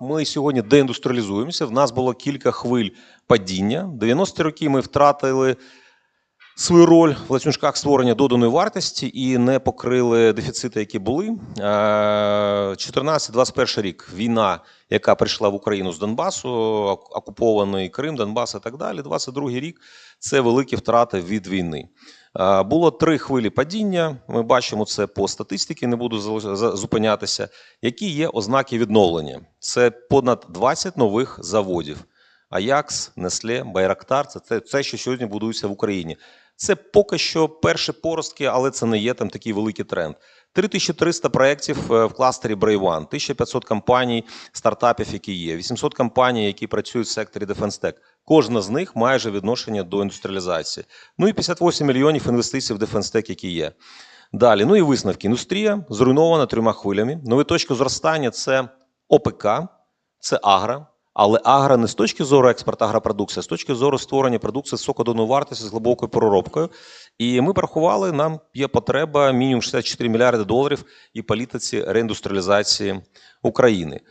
Ми сьогодні деіндустріалізуємося. В нас було кілька хвиль падіння. 90-ті роки ми втратили свою роль в ланцюжках створення доданої вартості і не покрили дефіцити, які були. Е, 14-21 рік війна, яка прийшла в Україну з Донбасу, окупований Крим, Донбас і так далі. 22 рік це великі втрати від війни. Е, Було три хвилі падіння. Ми бачимо це по статистиці, не буду зупинятися. Які є ознаки відновлення? Це понад 20 нових заводів. Аякс, Несле, Байрактар це те, це, що сьогодні будується в Україні. Це поки що перші поростки, але це не є там такий великий тренд. 3300 проєктів е, в кластері Брейван, 1500 компаній, стартапів, які є, 800 компаній, які працюють в секторі Defense Tech. Кожна з них має вже відношення до індустріалізації. Ну і 58 мільйонів інвестицій в Defense Tech, які є. Далі, ну і висновки. Індустрія зруйнована трьома хвилями. Нові точки зростання це ОПК, це агро. Але агро не з точки зору експорту агропродукції, а з точки зору створення продукції з вартості з глибокою переробкою. І ми порахували, нам є потреба мінімум 64 мільярди доларів і політиці реіндустріалізації України.